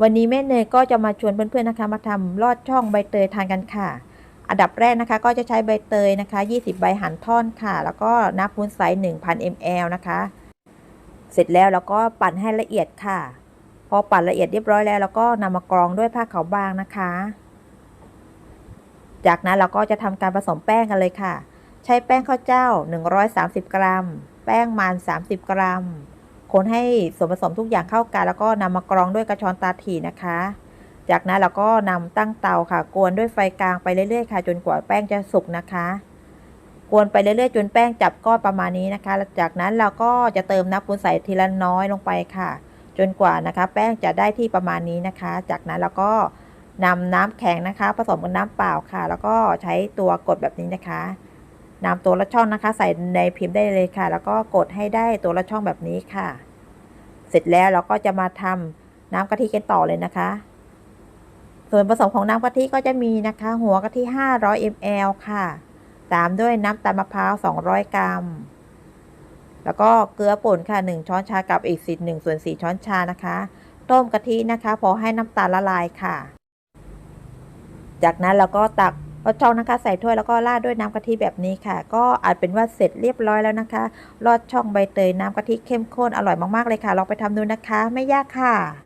วันนี้แม่เนยก็จะมาชวนเพื่อนๆนะคะ มาทำลอดช่องใบเตยทานกันค่ะ อันดับแรกนะคะ ก็จะใช้ใบเตยนะคะ 20 ใบหั่นท่อนค่ะ แล้วก็น้ำพุ้นใส1,000 ml นะคะ เสร็จแล้วเราก็ปั่นให้ละเอียดค่ะ พอปั่นละเอียดเรียบร้อยแล้วเราก็นำมากรองด้วยผ้าขาวบางนะคะ จากนั้นเราก็จะทำการผสมแป้งกันเลยค่ะ ใช้แป้งข้าวเจ้า 130 กรัม แป้งมัน 30 กรัม คนให้ส่วนผสมทุกอย่างเข้ากัน แล้วก็นำมากรองด้วยกระชอนตาถี่นะคะ จากนั้นเราก็นำตั้งเตาค่ะ กวนด้วยไฟกลางไปเรื่อยๆค่ะ จนกว่าแป้งจะสุกนะคะ กวนไปเรื่อยๆ จนแป้งจับก้อนประมาณนี้นะคะ จากนั้นเราก็จะเติมน้ำปูนใส่ทีละน้อยลงไปค่ะ จนกว่านะคะ แป้งจะได้ที่ประมาณนี้นะคะ จากนั้นเราก็นำน้ำแข็งนะคะ ผสมกับน้ำเปล่าค่ะ แล้วก็ใช้ตัวกดแบบนี้นะคะนำตัวละช่องนะคะ ใส่ในพิมพ์ได้เลยค่ะ แล้วก็กดให้ได้ตัวละช่องแบบนี้ค่ะ เสร็จแล้วเราก็จะมาทำน้ำกะทิกันต่อเลยนะคะ ส่วนผสมของน้ำกะทิก็จะมีนะคะ หัวกะทิ 500 ml ค่ะ ตามด้วยน้ำตาลมะพร้าว 200 กรัม แล้วก็เกลือป่นค่ะ 1 ช้อนชากับอีกสิ1ส่วน 4 ช้อนชานะคะ ต้มกะทินะคะ พอให้น้ำตาลละลายค่ะ จากนั้นเราก็ตัก ลอดช่องนะคะใส่ถ้วยแล้วก็ราดด้วยน้ำกะทิแบบนี้ค่ะ ก็อาจเป็นว่าเสร็จเรียบร้อยแล้วนะคะลอดช่องใบเตยน้ำกะทิเข้มข้นอร่อยมากๆเลยค่ะลองไปทำดูนะคะ ไม่ยากค่ะ